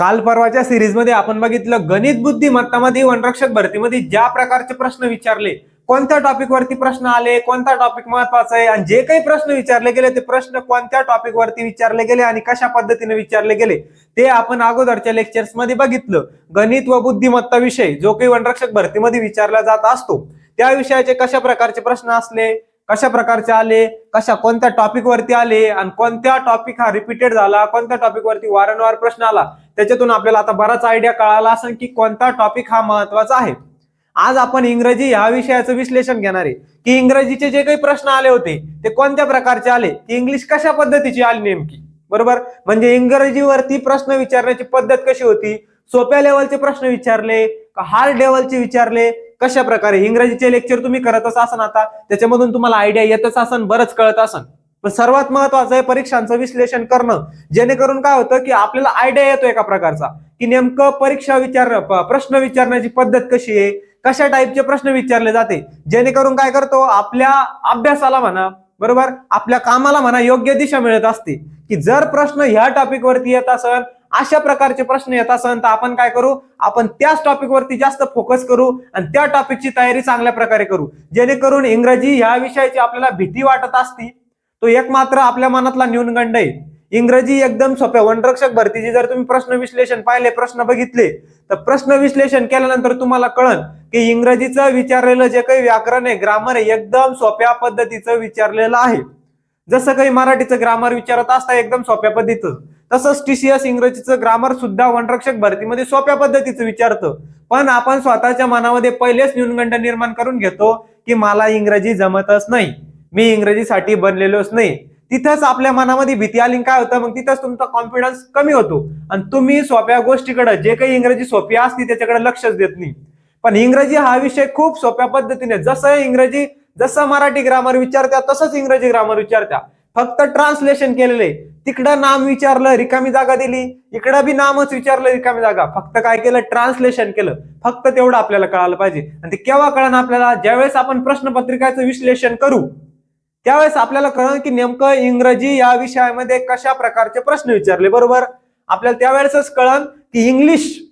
काल परवाच्या सिरीजमध्ये आपण बघितलं गणित बुद्धिमत्तामध्ये वनरक्षक भरतीमध्ये ज्या प्रकारचे प्रश्न विचारले कोणत्या टॉपिक वरती प्रश्न आले कोणता टॉपिक महत्त्वाचा आहे आणि जे काही प्रश्न विचारले गेले ते प्रश्न कोणत्या टॉपिक वरती विचारले गेले आणि कशा पद्धतीने विचारले गेले ते आपण अगोदरच्या लेक्चर्समध्ये बघितलं. गणित व बुद्धिमत्ता विषय जो काही वनरक्षक भरतीमध्ये विचारला जात असतो त्या विषयाचे कशा प्रकारचे प्रश्न असले? कशा प्रकारचे आले कशा कोणत्या टॉपिक वरती आले आणि कोणत्या टॉपिक हा रिपीटेड झाला कोणत्या टॉपिकवरती वारंवार प्रश्न आला त्याच्यातून आपल्याला आता बराच आयडिया कळाला असेल की कोणता टॉपिक हा महत्त्वाचा आहे. आज आपण इंग्रजी या विषयाचं विश्लेषण घेणार आहे. की इंग्रजीचे जे काही प्रश्न आले होते ते कोणत्या प्रकारचे आले की इंग्लिश कशा पद्धतीची आली नेमकी बरोबर? म्हणजे इंग्रजीवरती प्रश्न विचारण्याची पद्धत कशी होती? सोप्या लेवलचे प्रश्न विचारले का हार्ड लेवलचे विचारले? कशा प्रकारे? इंग्रजीचे लेक्चर तुम्ही करतच असन आता. त्याच्यामधून तुम्हाला आयडिया येतच असन बरंच कळत असन. पण सर्वात महत्वाचं आहे परीक्षांचं विश्लेषण करणं. जेणेकरून काय होतं की आपल्याला आयडिया येतो एका प्रकारचा. की नेमकं परीक्षा विचार प्रश्न विचारण्याची पद्धत कशी आहे? कशा टाईपचे प्रश्न विचारले जाते? जेणेकरून काय करतो? आपल्या अभ्यासाला म्हणा बरोबर? आपल्या कामाला म्हणा योग्य दिशा मिळत असते. की जर प्रश्न ह्या टॉपिक वरती येत असेल अशा प्रकारचे प्रश्न येत असन तर आपण काय करू? आपण त्याच टॉपिक वरती जास्त फोकस करू आणि त्या टॉपिकची तयारी चांगल्या प्रकारे करू. जेणेकरून इंग्रजी ह्या विषयाची आपल्याला भीती वाटत असती तो एक मात्र आपल्या मनातला न्यूनगंड आहे. इंग्रजी एकदम सोप्या. वनरक्षक भरतीचे जर तुम्ही प्रश्न विश्लेषण पाहिले प्रश्न बघितले तर प्रश्न विश्लेषण केल्यानंतर तुम्हाला कळन की इंग्रजीचं विचारलेलं जे काही व्याकरण आहे ग्रामर आहे एकदम सोप्या पद्धतीचं विचारलेलं आहे. जसं काही मराठीचं ग्रामर विचारत असता एकदम सोप्या पद्धतीचं. तसंच टीसीएस इंग्रजीचं ग्रामर सुद्धा वनरक्षक भरतीमध्ये सोप्या पद्धतीचं विचारतं. पण आपण स्वतःच्या मनामध्ये पहिलेच न्यूनगंड निर्माण करून घेतो की मला इंग्रजी जमतच नाही. मी इंग्रजीसाठी बनलेलोच नाही. तिथंच आपल्या मनामध्ये भीती आली काय होतं? मग तिथंच तुमचा कॉन्फिडन्स कमी होतो. आणि तुम्ही सोप्या गोष्टीकडे जे काही इंग्रजी सोपी असते त्याच्याकडे लक्षच देत नाही. पण इंग्रजी हा विषय खूप सोप्या पद्धतीने जसं इंग्रजी जसं मराठी ग्रामर विचारत्या तसंच इंग्रजी ग्रामर विचारत्या. फक्त ट्रान्सलेशन केलेले. तिकडं नाम विचारलं रिकामी जागा दिली. इकडं बी नामच विचारलं रिकामी जागा. फक्त काय केलं? ट्रान्सलेशन केलं. फक्त तेवढं आपल्याला कळालं पाहिजे. आणि ते केव्हा कळणं आपल्याला? ज्यावेळेस आपण प्रश्नपत्रिकाचं विश्लेषण करू त्यावेळेस आपल्याला कळलं की नेमकं इंग्रजी या विषयामध्ये कशा प्रकारचे प्रश्न विचारले. बरोबर? आपल्याला त्यावेळेसच कळन की इंग्लिश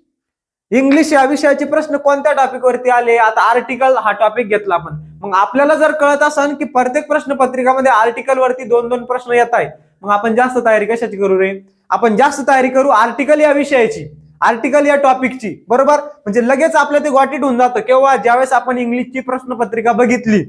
इंग्लिश या विषयाचे प्रश्न कोणत्या टॉपिक वरती आले? आता आर्टिकल हा टॉपिक घेतला आपण. मग आपल्याला जर कळत असेल की प्रत्येक प्रश्न पत्रिकामध्ये आर्टिकल वरती दोन दोन प्रश्न येत आहे मग आपण जास्त तयारी कशाची करू रे? आपण जास्त तयारी करू आर्टिकल या विषयाची. आर्टिकल या टॉपिकची बरोबर? म्हणजे लगेच आपल्या ते गॉटीट होऊन जातं. किंवा ज्यावेळेस आपण इंग्लिशची प्रश्नपत्रिका बघितली.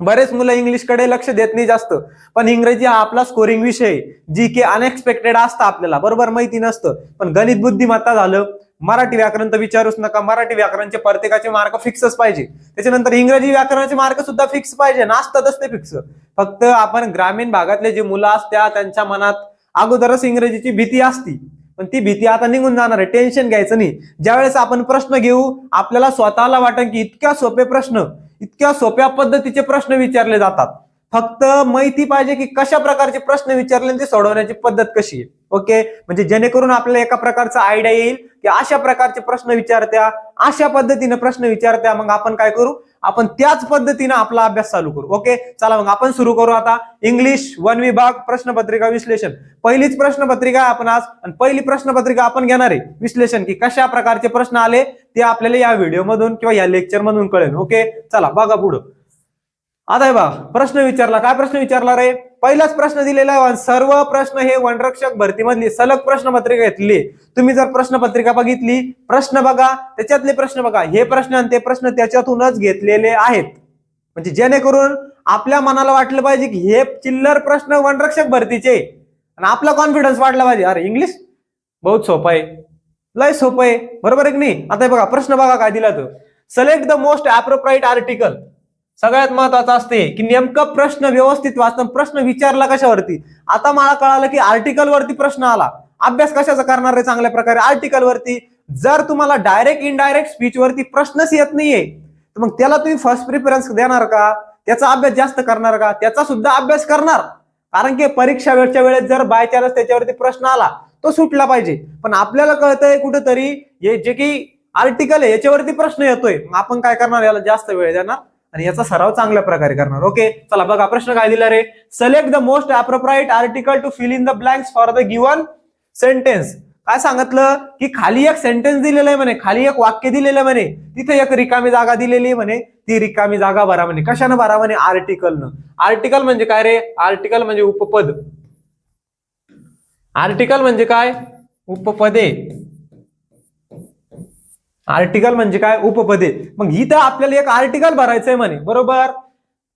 बरेच मुलं इंग्लिशकडे लक्ष देत नाही जास्त. पण इंग्रजी हा आपला स्कोरिंग विषय जी की अनएक्सपेक्टेड असतं आपल्याला. बरोबर? माहिती नसतं. पण गणित बुद्धिमत्ता झालं. मराठी व्याकरण तर विचारूच नका. मराठी व्याकरणचे प्रत्येकाचे मार्क फिक्सच पाहिजे. त्याच्यानंतर इंग्रजी व्याकरणाचे मार्क सुद्धा फिक्स पाहिजे. नसतातच ते फिक्स फक्त आपण ग्रामीण भागातले जे मुलं असत्या त्यांच्या मनात अगोदरच इंग्रजीची भीती असती. पण ती भीती आता निघून जाणार आहे. टेन्शन घ्यायचं नाही. ज्यावेळेस आपण प्रश्न घेऊ आपल्याला स्वतःला वाटेल की इतक्या सोपे प्रश्न इतक्या सोप्या पद्धतीचे प्रश्न विचारले जातात. फक्त माहिती पाहिजे की कशा प्रकारचे प्रश्न विचारले ते सोडवण्याची पद्धत कशी आहे. ओके? म्हणजे जेणेकरून आपल्याला एका प्रकारचा आयडिया येईल की अशा प्रकारचे प्रश्न विचारत्या अशा पद्धतीने प्रश्न विचारत्या मग आपण काय करू? आपण त्याच पद्धतीने आपला अभ्यास चालू करू. ओके? चला मग आपण सुरू करू आता. इंग्लिश वन विभाग प्रश्नपत्रिका विश्लेषण. पहिलीच प्रश्नपत्रिका आहे आपण आज. आणि पहिली प्रश्नपत्रिका आपण घेणार आहे. विश्लेषण की कशा प्रकारचे प्रश्न आले ते आपल्याला या व्हिडिओ मधून किंवा या लेक्चर मधून कळेल. ओके? चला बघा पुढं. आता हे बघा प्रश्न विचारला. काय प्रश्न विचारला रे? पहिलाच प्रश्न दिलेला आहे. सर्व प्रश्न हे वनरक्षक भरतीमधली सलग प्रश्नपत्रिका घेतली. तुम्ही जर प्रश्नपत्रिका बघितली प्रश्न बघा त्याच्यातले प्रश्न बघा. हे प्रश्न आणि ते प्रश्न त्याच्यातूनच घेतलेले आहेत. म्हणजे जेणेकरून आपल्या मनाला वाटलं पाहिजे की हे चिल्लर प्रश्न वनरक्षक भरतीचे. आणि आपला कॉन्फिडन्स वाढला पाहिजे. अरे इंग्लिश बहुत सोपं आहे. लय सोपं आहे. बरोबर आहे की नाही? आता हे बघा प्रश्न बघा काय दिला तो. Select the most appropriate article सगळ्यात महत्वाचं असते की नेमकं प्रश्न व्यवस्थित वाचणं प्रश्न विचारला कशावरती? आता मला कळालं की आर्टिकल वरती प्रश्न आला. अभ्यास कशाचा करणार आहे चांगल्या प्रकारे? आर्टिकल वरती. जर तुम्हाला डायरेक्ट इनडायरेक्ट स्पीच वरती प्रश्नच येत नाहीये तर मग त्याला तुम्ही फर्स्ट प्रिफरन्स देणार का? त्याचा अभ्यास जास्त करणार का? त्याचा सुद्धा अभ्यास करणार. कारण की परीक्षा वेळच्या वेळेस जर बाय चान्स त्याच्यावरती प्रश्न आला तो सुटला पाहिजे. पण आपल्याला कळतंय कुठेतरी हे जे की आर्टिकल आहे याच्यावरती प्रश्न येतोय. मग आपण काय करणार? याला जास्त वेळ देणार. आणि याचा सराव चांगल्या प्रकारे करणार. ओके चला बघा प्रश्न काय दिला रे? Select the most appropriate article to fill in the blanks for the given sentence काय सांगितलं? की खाली एक सेंटेन्स दिलेलं आहे म्हणे. खाली एक वाक्य दिलेलं म्हणे. तिथे एक रिकामी जागा दिलेली आहे म्हणे. ती रिकामी जागा भरा म्हणे. कशानं भरा म्हणे? आर्टिकलनं आर्टिकल म्हणजे काय रे? आर्टिकल म्हणजे उपपद. आर्टिकल म्हणजे काय? उपपदे. आर्टिकल म्हणजे काय? उपपदे. मग इथं आपल्याला एक आर्टिकल भरायचंय म्हणे. बरोबर?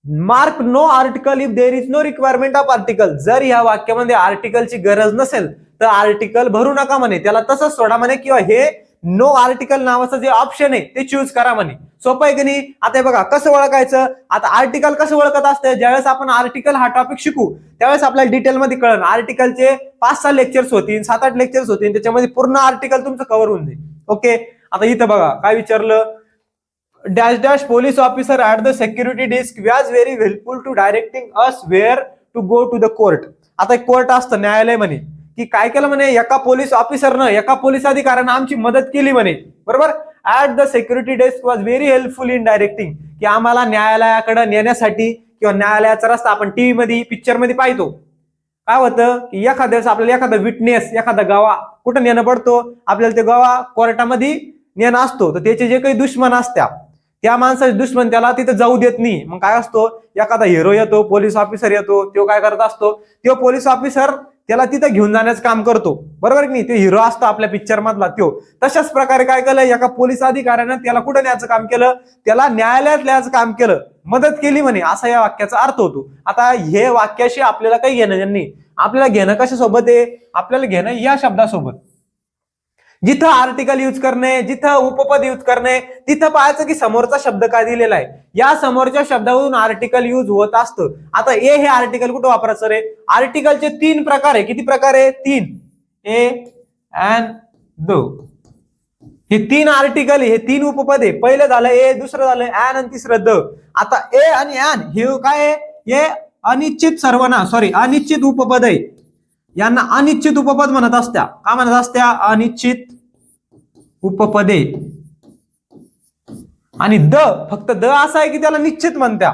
Mark no article if there is no requirement of article जर या वाक्यामध्ये आर्टिकलची गरज नसेल तर आर्टिकल भरू नका म्हणे. त्याला तसंच सोडा म्हणे किंवा हे नो आर्टिकल नावाचं जे ऑप्शन आहे ते चूज करा म्हणे. सोपं आहे की नाही? आता हे बघा कसं ओळखायचं? आता आर्टिकल कसं ओळखत असतं? ज्यावेळेस आपण आर्टिकल हा टॉपिक शिकू त्यावेळेस आपल्याला डिटेलमध्ये कळण आर्टिकलचे पाच सहा लेक्चर्स होतील सात आठ लेक्चर्स होतील त्याच्यामध्ये पूर्ण आर्टिकल तुमचं कव्हर होऊन जाईल. ओके आता इथं बघा काय विचारलं? Dash dash police officer at the security desk was very helpful to directing us where to go to the court. आता एक कोर्ट असतं न्यायालय म्हणे. की काय केलं म्हणे? एका पोलीस ऑफिसरनं एका पोलीस अधिकाऱ्यानं आमची मदत केली म्हणे. बरोबर? At the security desk was very helpful in directing. की आम्हाला न्यायालयाकडे नेण्यासाठी किंवा न्यायालयाचा रस्ता आपण टीव्ही मध्ये पिक्चरमध्ये पाहतो. काय होतं? की एखाद्या आपल्याला एखादा विटनेस एखादा गावा कुठं नेणं पडतो? आपल्याला ते गावा कोर्टामध्ये नेणं असतो तर त्याचे जे काही दुश्मन असत्या त्या माणसाचे दुश्मन त्याला तिथे जाऊ देत नाही. मग काय असतो? एखादा हिरो येतो पोलीस ऑफिसर येतो तो काय करत असतो? तो पोलीस ऑफिसर त्याला तिथं घेऊन जाण्याचं काम करतो. बरोबर की नाही? तो हिरो असतो आपल्या पिक्चर मधला तो. तशाच प्रकारे काय केलं? एका पोलीस अधिकाऱ्यानं त्याला कुठं न्यायचं काम केलं? त्याला न्यायालयात न्यायचं काम केलं. मदत केली म्हणे. असा या वाक्याचा अर्थ होतो. आता हे वाक्याशी आपल्याला काही घेणं नाही. आपल्याला घेणं कशासोबत आहे? आपल्याला घेणं या शब्दासोबत. जिथं आर्टिकल यूज करणे जिथं उपपद यूज करणे तिथं पाहायचं की समोरचा शब्द काय दिलेला आहे? या समोरच्या शब्दावरून आर्टिकल यूज होत असतं. आता ए हे आर्टिकल कुठं वापरायचं रे? आर्टिकलचे तीन प्रकार आहे. किती प्रकार आहे? तीन. ए अँड दो. हे तीन आर्टिकल हे तीन उपपद आहे. पहिलं झालं ए दुसरं झालं ऍन आणि तिसरं द. आता ए आणि ऍन हे काय आहे? हे अनिश्चित सर्वना सॉरी अनिश्चित उपपद आहे. यांना अनिश्चित उपपद म्हणत असत्या. का म्हणत असत्या? अनिश्चित उपपदे. आणि द फक्त द असा आहे की त्याला निश्चित म्हणत्या.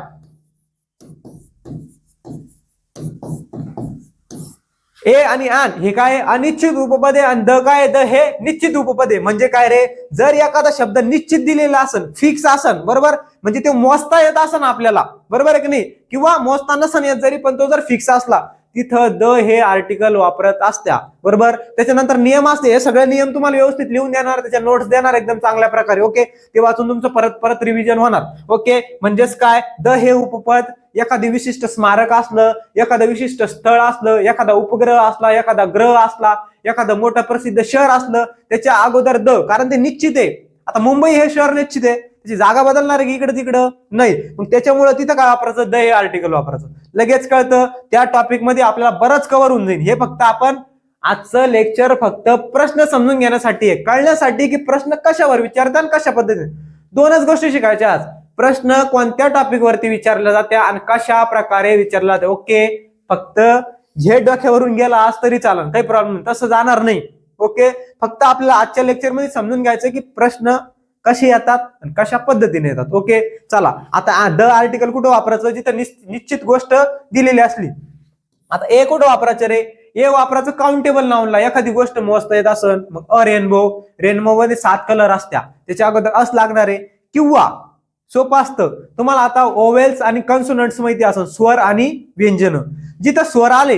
ए आणि आन हे काय? अनिश्चित उपपदे आणि द काय? द हे निश्चित उपपदे. म्हणजे काय रे? जर एखादा शब्द निश्चित दिलेला असेल फिक्स असन बरोबर? म्हणजे ते मोजता येत असन आपल्याला. बरोबर आहे की नाही? किंवा मोजता नसन येत जरी पण तो जर फिक्स असला तिथं द हे आर्टिकल वापरत असत्या. बरोबर? त्याच्यानंतर नियम असते. हे सगळे नियम तुम्हाला व्यवस्थित लिहून देणार त्याच्या नोट्स देणार एकदम चांगल्या प्रकारे ओके ते वाचून तुमचं परत परत रिव्हिजन होणार ओके म्हणजेच काय? द हे उपपद एखादं विशिष्ट स्मारक असलं एखादं विशिष्ट स्थळ असलं एखादा उपग्रह असला एखादा ग्रह असला एखादं मोठं प्रसिद्ध शहर असलं त्याच्या अगोदर द कारण ते निश्चित आहे. आता मुंबई हे शहर निश्चित आहे. त्याची जागा बदलणार आहे की इकडे तिकडं? नाही. मग त्याच्यामुळे तिथं काय वापरायचं? द हे आर्टिकल वापरायचं. लगेच कळतं त्या टॉपिकमध्ये आपल्याला बरंच कव्हर होऊन जाईल हे फक्त आपण आजचं लेक्चर फक्त प्रश्न समजून घेण्यासाठी आहे. कळण्यासाठी की प्रश्न कशावर विचारतात आणि कशा पद्धतीने? दोनच गोष्टी शिकायच्या आज. प्रश्न कोणत्या टॉपिकवरती विचारल्या जात्या आणि कशा प्रकारे विचारला जाते ओके. फक्त झेड डोक्यावरून गेला आज तरी चालन. काही प्रॉब्लेम नाही. तसं जाणार नाही. ओके? फक्त आपल्याला आजच्या लेक्चरमध्ये समजून घ्यायचं की प्रश्न कसे येतात आणि कशा पद्धतीने येतात. ओके? चला आता द आर्टिकल कुठं वापरायचं? जिथं निश्चित गोष्ट दिलेली असली. आता ए कुठं वापरायचं रे? ए वापरायचं काउंटेबल नावला एखादी गोष्ट मोजता येत असन मग अ रेनबो रेनबो मध्ये सात कलर असत्या. त्याच्या अगोदर अस लागणार आहे. किंवा सोपं असतं. तुम्हाला आता ओवेल्स आणि कन्सोनंट्स माहिती असं स्वर आणि व्यंजन. जिथं स्वर आले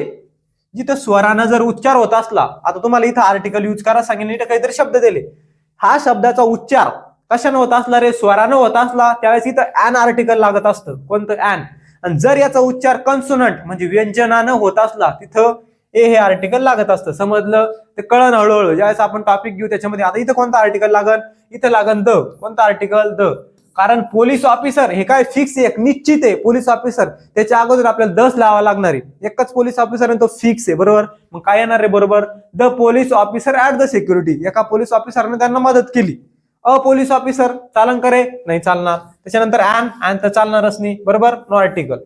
जिथं स्वरानं जर उच्चार होत असला आता तुम्हाला इथं आर्टिकल यूज करा सांगितलं इथं काहीतरी शब्द दिले. हा शब्दाचा उच्चार कशानं होत असला रे? स्वरानं होत असला त्यावेळेस इथं ऍन आर्टिकल लागत असतं. कोणतं ऍन आणि जर याचा उच्चार कन्सोनंट म्हणजे व्यंजनानं होत असला तिथं ए हे आर्टिकल लागत असतं. समजलं? ते कळण हळूहळू. ज्यावेळेस आपण टॉपिक घेऊ त्याच्यामध्ये आता इथं कोणतं आर्टिकल लागन? इथं लागन द. कोणतं आर्टिकल द. कारण पोलीस ऑफिसर हे काय फिक्स एक निश्चित आहे पोलीस ऑफिसर. त्याच्या अगोदर आपल्याला दस लावा लागणार आहे. एकच पोलीस ऑफिसर आणि तो फिक्स आहे बरोबर? मग काय येणार आहे बरोबर? The police officer at the security एका पोलीस ऑफिसरने त्यांना मदत केली. अ पोलीस ऑफिसर चालन करे? नाही चालणार. त्याच्यानंतर ऍन ऍन तर चालणारच नाही बरोबर? नो आर्टिकल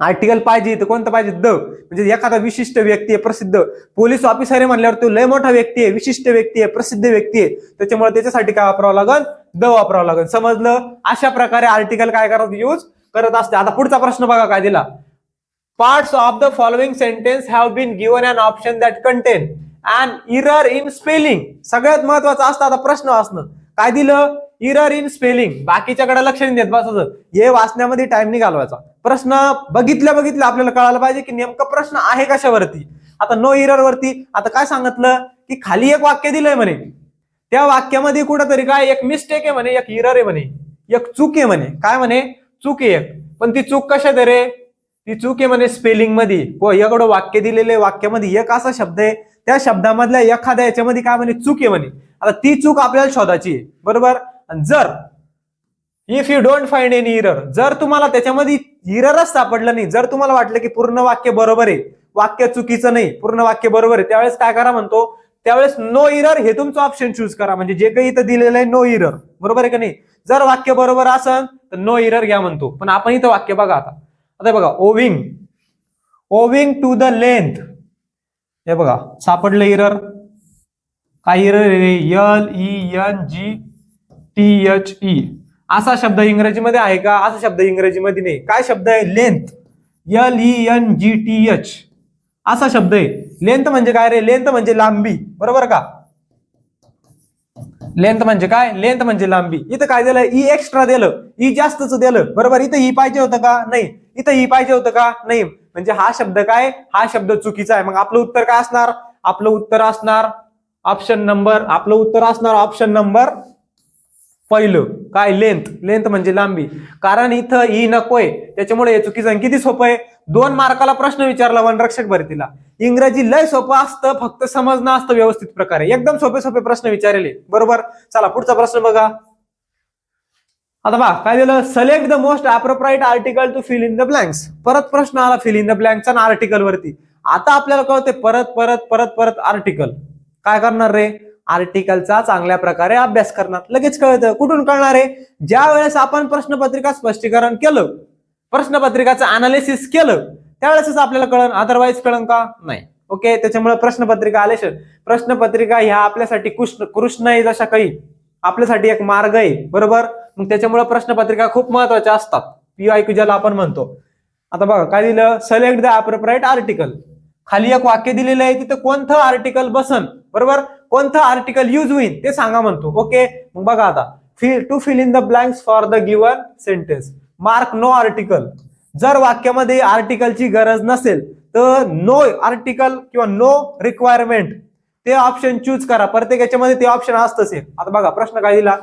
आर्टिकल पाहिजे तर कोणतं पाहिजे? द. म्हणजे एखादा विशिष्ट व्यक्ती आहे प्रसिद्ध. पोलीस ऑफिसर आहे म्हणल्यावर तो लय मोठा व्यक्ती आहे विशिष्ट व्यक्ती आहे प्रसिद्ध व्यक्ती आहे. त्याच्यामुळे त्याच्यासाठी काय वापरावं लागेल द वापरावं लागेल समजलं? अशा प्रकारे आर्टिकल काय करत यूज करत असते. आता पुढचा प्रश्न बघा काय दिला. Parts of the following sentence have been given an option that contain and error in spelling सगळ्यात महत्वाचं असतं आता प्रश्न असणं काय दिलं? इरर इन स्पेलिंग बाकीच्याकडे लक्ष नाही देत बसायचं हे वाचण्यामध्ये टाइम नाही घालवायचा. प्रश्न बघितल्या बघितल्या आपल्याला कळायला पाहिजे की नेमका प्रश्न आहे कशावरती. आता नो इरर वरती आता काय सांगितलं? की खाली एक वाक्य दिलंय म्हणे. त्या वाक्यामध्ये कुठंतरी काय एक मिस्टेक आहे म्हणे एक इरर आहे म्हणे. एक चूक आहे म्हणे. काय म्हणे? चूक आहे एक. पण ती चूक कशात आहे रे? ती चूक आहे म्हणे स्पेलिंगमध्ये व एवढं वाक्य दिलेले वाक्यामध्ये एक असा शब्द आहे त्या शब्दामधल्या एखाद्या याच्यामध्ये काय म्हणे? चूक आहे म्हणे. आता ती चूक आपल्याला शोधायची आहे. बरोबर? जर if you don't find any error जर तुम्हाला त्याच्यामध्ये इररच सापडलं नाही जर तुम्हाला वाटलं की पूर्ण वाक्य बरोबर आहे वाक्य चुकीचं नाही पूर्ण वाक्य बरोबर आहे त्यावेळेस काय करा म्हणतो त्यावेळेस नो इरर हे तुमचं ऑप्शन चूज करा. म्हणजे जे काही इथं दिलेलं आहे नो इरर बरोबर आहे का नाही? जर वाक्य बरोबर असेल तर नो इरर घ्या म्हणतो. पण आपण इथं वाक्य बघा आता. आता हे बघा owing owing to the length हे बघा सापडलं इरर काय error L E N G T H E असा शब्द इंग्रजीमध्ये आहे का? असा शब्द इंग्रजीमध्ये नाही. काय शब्द आहे? Length L E N G T H असा शब्द आहे. लेंथ म्हणजे काय रे? लेंथ म्हणजे लांबी. बरोबर का? लेंथ म्हणजे काय? लेंथ म्हणजे लांबी. इथं काय दिलं? E ई एक्स्ट्रा दिलं. ई जास्तच दिलं. बरोबर? इथं ई पाहिजे होतं का? नाही. इथं ई पाहिजे होतं का? नाही. म्हणजे हा शब्द काय? हा शब्द चुकीचा आहे. मग आपलं उत्तर काय असणार? आपलं उत्तर असणार ऑप्शन नंबर आपलं उत्तर असणार ऑप्शन नंबर पहिलं काय? लेंथ लेंथ म्हणजे लांबी. कारण इथं ई नकोय. त्याच्यामुळे हे चुकीचं किती सोपं आहे? दोन मार्काला प्रश्न विचारला वनरक्षक भरतीला. इंग्रजी लय सोपं असतं. फक्त समजणं असतं व्यवस्थित प्रकारे. एकदम सोपे सोपे प्रश्न विचारले. बरोबर? चला पुढचा प्रश्न बघा. आता बा काय दिलं? Select the most appropriate article to fill in the blanks परत प्रश्न आला fill in the blanks article वरती. आता आपल्याला कळते परत परत परत परत आर्टिकल काय करणार रे? आर्टिकलचा चांगल्या प्रकारे अभ्यास करणार. लगेच कळतं. कुठून कळणार आहे ज्या वेळेस आपण प्रश्नपत्रिका स्पष्टीकरण केलं प्रश्नपत्रिकाचं अनालिसिस केलं त्यावेळेसच आपल्याला कळण अदरवाईज कळण का? नाही. ओके त्याच्यामुळे प्रश्नपत्रिका आलेश प्रश्नपत्रिका ह्या आपल्यासाठी कृष्ण कृष्ण आहे जशा काही. आपल्यासाठी एक मार्ग आहे. बरोबर? मग त्याच्यामुळे प्रश्नपत्रिका खूप महत्त्वाच्या असतात. पीआयक्यू ज्याला आपण म्हणतो. आता बघा काय दिलं? सिलेक्ट द अप्रोप्राईट आर्टिकल खाली एक वाक्य दिलेलं आहे तिथं कोणतं आर्टिकल बसन? बरोबर? कोणतं आर्टिकल यूज होईल ते सांगा म्हणतो. ओके मग बघा आता. Fill to fill in the blanks for the given sentence mark no article जर वाक्यामध्ये आर्टिकलची गरज नसेल तर नो आर्टिकल किंवा नो रिक्वायरमेंट ते ऑप्शन चूज करा. प्रत्येक याच्यामध्ये ते ऑप्शन असतंच आहे. आता बघा प्रश्न काय दिला?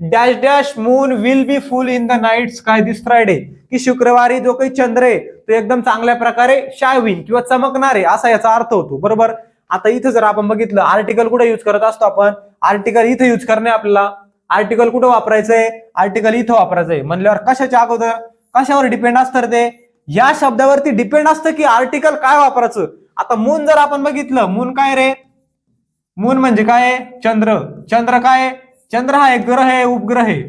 Dash dash moon will be full in the night sky this Friday की शुक्रवारी जो काही चंद्र आहे तो एकदम चांगल्या प्रकारे शाय होईल किंवा चमकणारे असा याचा अर्थ होतो. बरोबर? आता इथं जर आपण बघितलं आर्टिकल कुठे युज करत असतो आपण? आर्टिकल इथं युज करणे आपल्याला. आर्टिकल कुठं वापरायचंय? आर्टिकल इथं वापरायचंय. म्हणल्यावर कशाच्या अगोदर? कशावर डिपेंड असतं ते? या शब्दावरती डिपेंड असतं की आर्टिकल काय वापरायचं? आता मून जर आपण बघितलं मून काय रे? मून म्हणजे काय? चंद्र. चंद्र काय? चंद्र हा एक ग्रह आहे उपग्रह आहे.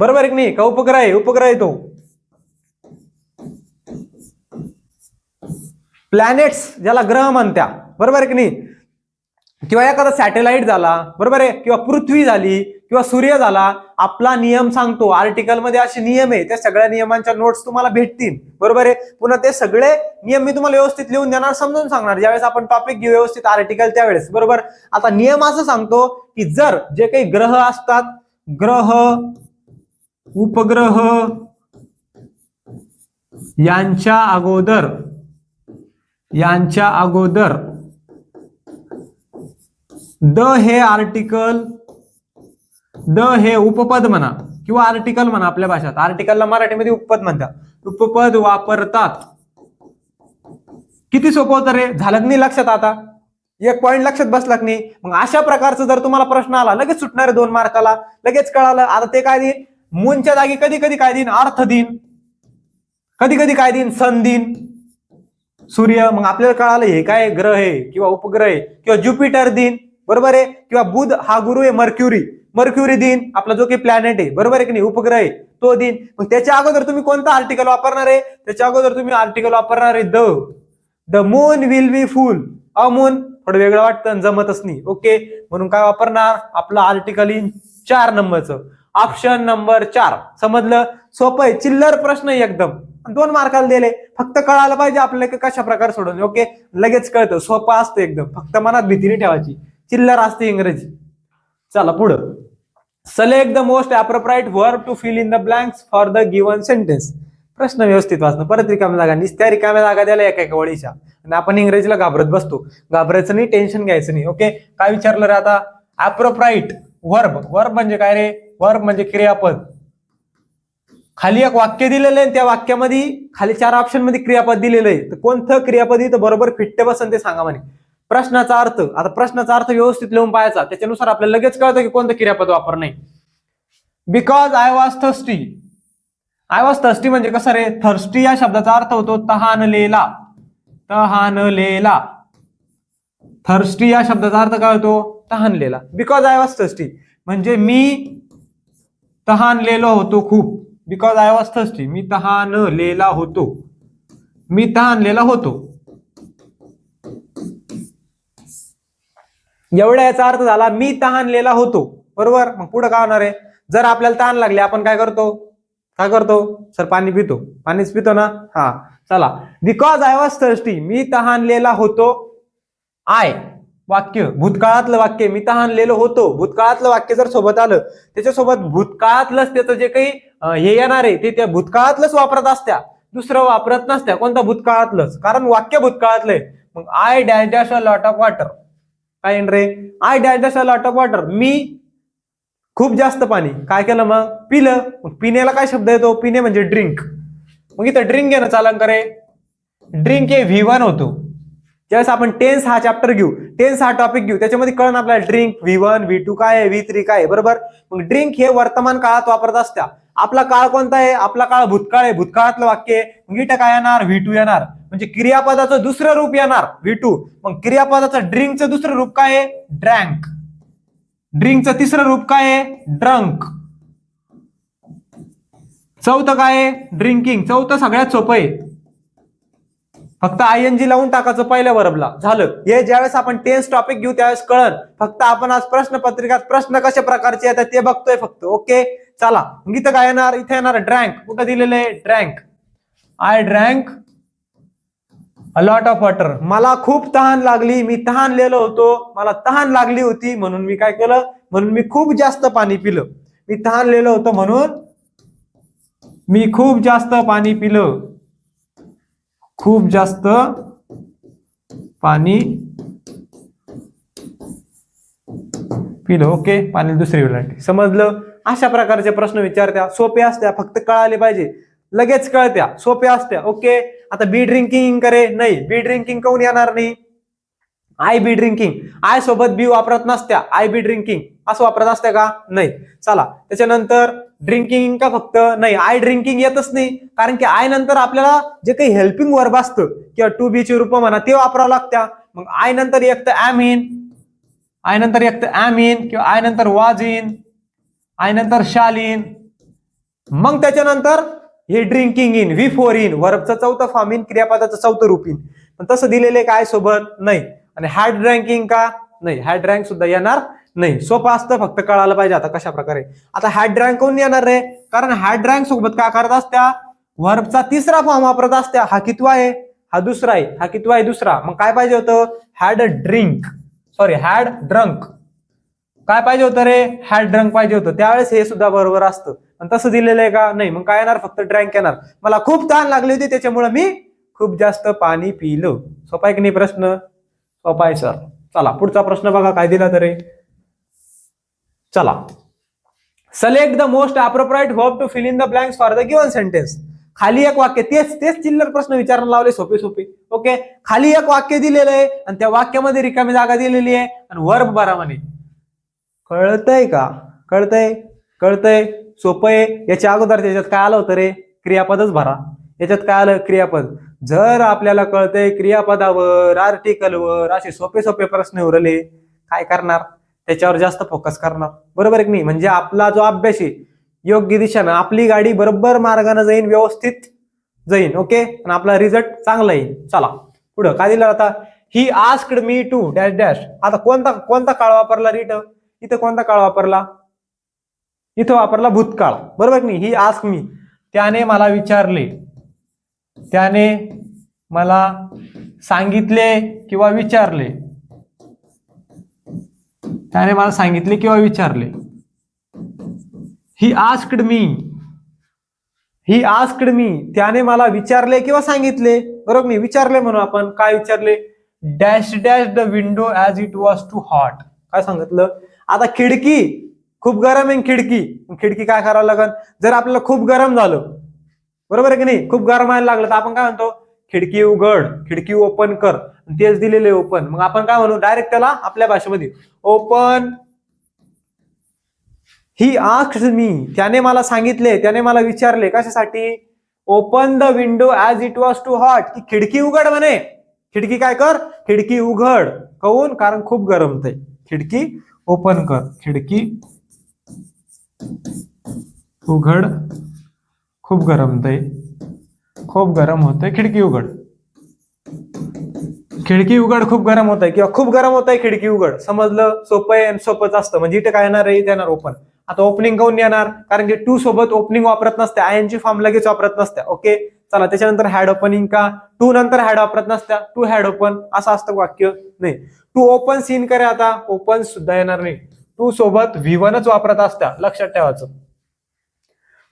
बरोबर आहे नाही? का उपग्रह आहे? उपग्रह आहे तो. प्लॅनेट्स ज्याला ग्रह म्हणत्या. बरोबर आहे की नाही? किंवा एखादा सॅटेलाइट झाला बरोबर आहे? किंवा पृथ्वी झाली किंवा सूर्य झाला आपला नियम सांगतो. आर्टिकलमध्ये असे नियम आहे. त्या सगळ्या नियमांच्या नोट्स तुम्हाला भेटतील. बरोबर आहे? पुन्हा ते सगळे नियम मी तुम्हाला व्यवस्थित लिहून देणार समजून सांगणार. ज्यावेळेस आपण टॉपिक घेऊ व्यवस्थित आर्टिकल त्यावेळेस. बरोबर? आता नियम असं सांगतो की जर जे काही ग्रह असतात ग्रह उपग्रह यांच्या अगोदर यांच्या अगोदर. द हे आर्टिकल द हे उपपद म्हणा किंवा आर्टिकल म्हणा आपल्या भाषेत. आर्टिकलला मराठीमध्ये उपपद म्हणतात. उपपद वापरतात. किती सोपं होतं रे? झालं की नाही लक्षात आता. एक पॉईंट लक्षात बसला की नाही. मग अशा प्रकारचं जर तुम्हाला प्रश्न आला लगेच सुटणार दोन मार्काला. लगेच कळालं आता ते काय देईन? मूनच्या जागी कधी कधी काय देईन? अर्थ देईन. कधी कधी काय देईन? सन देईन सूर्य मग आपल्याला कळालं हे काय ग्रह आहे किंवा उपग्रह आहे किंवा ज्युपिटर दिन बरोबर आहे? किंवा बुध हा गुरु आहे मर्क्युरी. मर्क्युरी दिन आपला जो काही प्लॅनेट आहे बरोबर आहे की नाही? उपग्रह आहे तो दिन. मग त्याच्या अगोदर तुम्ही कोणता आर्टिकल वापरणार आहे? त्याच्या अगोदर तुम्ही आर्टिकल वापरणार आहे the the moon will be full a moon थोडं वेगळं वाटतं जमतच नाही. ओके म्हणून काय वापरणार? आपलं आर्टिकल इन चार नंबरचं. ऑप्शन नंबर चार. समजलं? सोपं आहे. चिल्लर प्रश्न आहे एकदम. दोन मार्काला दिले. फक्त कळायला पाहिजे आपल्याला की कशा प्रकारे सोडवणे ओके लगेच कळतं. सोपं असतं एकदम. फक्त मनात भीतीने ठेवायची. चिल्लर असते इंग्रजी. चला पुढं. Select the most appropriate verb to fill in the blanks for the given sentence प्रश्न व्यवस्थित वाचणं. परत रिकाम्या जागा. निस्त्या रिकाम्या जागा द्यायला एका एका वळीच्या आणि आपण इंग्रजीला घाबरत बसतो. घाबरायचं नाही टेन्शन घ्यायचं नाही. ओके काय विचारलं रे आता? अप्रोप्राईट वर्ब वर्ब म्हणजे काय रे? वर्ब म्हणजे क्रियापद. खाली एक वाक्य दिलेलं आहे त्या वाक्यामध्ये खाली चार ऑप्शनमध्ये क्रियापद दिलेलं आहे. तर कोणतं क्रियापद तर बरोबर फिट्टे बसन ते सांगा म्हणे. प्रश्नाचा अर्थ. आता प्रश्नाचा अर्थ व्यवस्थित लिहून पाहायचा. त्याच्यानुसार आपल्याला लगेच कळतं की कोणतं क्रियापद वापरणे. Because I was thirsty I was thirsty म्हणजे कसं रे? थर्स्टी या शब्दाचा अर्थ होतो तहानलेला. तहानलेला. थर्स्टी या शब्दाचा अर्थ काय होतो? तहानलेला. बिकॉज आय वॉज थर्स्टी म्हणजे मी तहानलेलो होतो खूप. बिकॉज आय वॉज थर्स्टी मी तहानलेला होतो. मी तहानलेला होतो. एवढा याचा अर्थ झाला मी तहानलेला होतो. बरोबर? मग पुढे काय होणार आहे? जर आपल्याला तहान लागले आपण काय करतो? काय करतो? सर पाणी पितो. पाणीच पितो ना? हा चला. बिकॉज आय वॉज थर्स्टी मी तहानलेला होतो. आय वाक्य भूतकाळातलं वाक्य मी तहानलेलो होतो. भूतकाळातलं वाक्य जर सोबत आलं त्याच्यासोबत भूतकाळातलंच त्याचं जे काही हे येणार आहे ते त्या भूतकाळातलंच वापरत असत्या. दुसरं वापरत नसत्या कोणतं? भूतकाळातलंच. कारण वाक्य भूतकाळातलंय मग I dash dash a lot of water काय येईन रे? I dash dash a lot of water मी खूप जास्त पाणी. काय केलं मग? पिलं. मग पिण्याला काय शब्द येतो? पिणे म्हणजे ड्रिंक मग इथं ड्रिंक घेणं चालन करे. ड्रिंक हे व्ही वन होतो. ज्यावेळेस आपण टेन्स हा चॅप्टर घेऊ टेन्स हा टॉपिक घेऊ त्याच्यामध्ये कळण आपल्याला drink V one V two काय आहे व्ही थ्री काय आहे बरोबर? मग ड्रिंक हे वर्तमान काळात वापरत असत्या. आपला काळ कोणता आहे? आपला काळ भूतकाळ आहे. भूतकाळातलं वाक्य आहे मग काय येणार? व्ही टू येणार. म्हणजे क्रियापदाचं दुसरं रूप येणार व्ही टू मग क्रियापदाचं ड्रिंकचं दुसरं रूप काय आहे? ड्रँक ड्रिंकचं तिसरं रूप काय आहे? ड्रंक चौथं काय आहे? ड्रिंकिंग चौथं सगळ्यात सोपं आहे. फक्त आय एन जी लावून टाकायचं पहिल्या वरबला झालं. हे ज्यावेळेस आपण टेन्स टॉपिक घेऊ त्यावेळेस कळन फक्त आपण आज प्रश्न पत्रिकात प्रश्न कशा प्रकारचे येतात ते बघतोय फक्त. ओके? चला. मग इथं काय येणार इथे येणार ड्रँक कुठं दिलेलं आहे? Drank I drank a lot of water मला खूप तहान लागली. मी तहानलेलो होतो. मला तहान लागली होती म्हणून मी काय केलं? म्हणून मी खूप जास्त पाणी पिलं. मी तहानलेलो होतो म्हणून मी खूप जास्त पाणी पिलं. खूप जास्त पाणी पिलं. ओके पाणी दुसरी वेळ समजलं? अशा प्रकारचे प्रश्न विचारत्या. सोपे असत्या फक्त कळाले पाहिजे. लगेच कळत्या सोप्या असत्या. ओके? आता बी ड्रिंकिंग करे? नाही. बी ड्रिंकिंग कोण येणार नाही? I be drinking. आय सोबत बी वापरत नसत्या. I be drinking. असं वापरत असत्या का? नाही. चला. त्याच्यानंतर ड्रिंकिंग का फक्त? नाही आय ड्रिंकिंग येतच नाही. कारण की आय नंतर आपल्याला जे काही हेल्पिंग वर्ब असतं किंवा टू बी ची रूप म्हणा ते वापरावं लागत्या. मग आय नंतर एक तर ॲम इन आय नंतर एक तर ॲम इन किंवा आय नंतर वाज इन आय नंतर शाल इन मग त्याच्यानंतर हे ड्रिंकिंग इन व्ही फोर इन वर्बचं चौथं फॉर्म इन क्रियापदाचं चौथं रूप इन पण तसं दिलेलं काय सोबत? नाही. आणि हॅड ड्रँकिंग का? नाही. हॅड ड्रँक सुद्धा येणार नाही सोपं असतं फक्त कळायला पाहिजे आता कशा प्रकारे आता हॅड ड्रँक कोण येणार रे? कारण हॅड ड्रँक सोबत काय करत असत्या? वर्बचा तिसरा फॉर्म वापरत असत्या. हा कितवा आहे? हा दुसरा आहे. हा कितवा आहे? दुसरा. मग काय पाहिजे होतं? Had drink sorry had drunk काय पाहिजे होतं रे? हॅड ड्रंक पाहिजे होतं. त्यावेळेस हे सुद्धा बरोबर असतं. पण तसं दिलेलं आहे का? नाही. मग काय येणार? फक्त ड्रँक येणार. मला खूप तहान लागली होती त्याच्यामुळे मी खूप जास्त पाणी पिलं. सोपा आहे की नाही प्रश्न? सोपा आहे सर चला पुढचा प्रश्न बघा. काय दिला तरी? चला. Select the most appropriate verb to fill in the blanks for the given sentence खाली एक वाक्य तेच तेच चिल्लर प्रश्न विचारायला लावले सोपे सोपे. ओके खाली एक वाक्य दिलेलं आहे आणि त्या वाक्यामध्ये रिकामी जागा दिलेली आहे आणि वर्ब बारा म्हणे कळतंय का? कळतंय? कळतंय? सोपं आहे? याच्या अगोदर त्याच्यात काय आलं होतं रे? क्रियापदच भरा. याच्यात काय आलं? क्रियापद. जर आपल्याला कळतंय क्रियापदावर आर्टिकलवर असे सोपे सोपे प्रश्न उरले काय करणार? त्याच्यावर जास्त फोकस करणार. बरोबर आहे की नाही? म्हणजे आपला जो अभ्यास आहे योग्य दिशेनं आपली गाडी बरोबर मार्गाने जाईन व्यवस्थित जाईन ओके आणि आपला रिझल्ट चांगला येईल चला पुढं. काय दिलं आता? He asked me to dash dash आता कोणता कोणता काळ वापरला रिट इथं? कोणता काळ वापरला? इथं वापरला भूतकाळ. बरोबर की नाही? ही आस्क मी त्याने मला विचारले. त्याने मला सांगितले किंवा विचारले. त्याने मला सांगितले किंवा विचारले. He asked me. He asked me. त्याने मला विचारले किंवा सांगितले. बरोबर मी विचारले म्हणून आपण काय विचारले? Dash dash the window as it was too hot. काय सांगितलं? आता खिडकी. खूप गरम आहे खिडकी. खिडकी काय करावं लागेल जर आपल्याला खूप गरम झालं. बरोबर आहे की नाही? खूप गरम व्हायला लागलं तर आपण काय म्हणतो? खिडकी उघड. खिडकी ओपन कर. तेच दिलेले ओपन मग आपण काय म्हणू? डायरेक्ट त्याला आपल्या भाषेमध्ये. ओपन ही आक्ष मी त्याने मला सांगितले त्याने मला विचारले कशासाठी? Open the window as it was too hot की खिडकी उघड म्हणे. खिडकी काय कर? खिडकी उघड. कहून? कारण खूप गरम ते. खिडकी ओपन कर. खिडकी उघड. खूप गरम ते. खूप गरम होतंय खिडकी उघड. खिडकी उघड खूप गरम होत आहे. किंवा खूप गरम होत आहे खिडकी उघड. समजलं सोपं आहे आणि सोपंच असतं. म्हणजे इथे काय येणार आहे? इथे येणार ओपन आता ओपनिंग काऊन येणार? कारण की टू सोबत ओपनिंग वापरत नसते आय ची फॉर्म लगेच वापरत नसत्या. ओके चला त्याच्यानंतर हॅड ओपनिंग का? टू नंतर हॅड वापरत नसत्या. टू हॅड ओपन असं असतं वाक्य. नाही. टू ओपन सीन करे आता. ओपन सुद्धा येणार नाही. टू सोबत व्ही वनच वापरत असत्या. लक्षात ठेवायचं.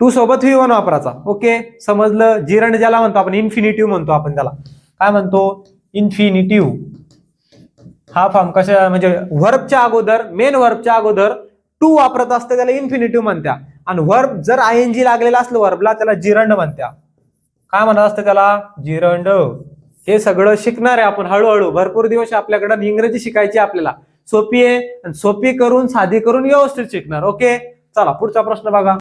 टू सोबत व्ही वन वापरायचा. ओके समजलं? जिरण ज्याला म्हणतो आपण. इन्फिनिटिव्ह म्हणतो आपण त्याला. काय म्हणतो? इन्फिनिटिव्ह हा फॉर्म कशा म्हणजे व्हर्बच्या अगोदर मेन व्हर्बच्या अगोदर टू वापरत असते त्याला इन्फिनिटिव्ह म्हणत्या. आणि व्हर्ब जर आय एन जी लागलेला असलं व्हर्बला त्याला जिरंड म्हणत्या. काय म्हणत असतं त्याला? जिरंड हे सगळं शिकणार आहे आपण हळूहळू भरपूर दिवस आपल्याकडं इंग्रजी शिकायची आपल्याला. सोपी आहे आणि सोपी करून साधी करून व्यवस्थित शिकणार. ओके? चला पुढचा प्रश्न बघा.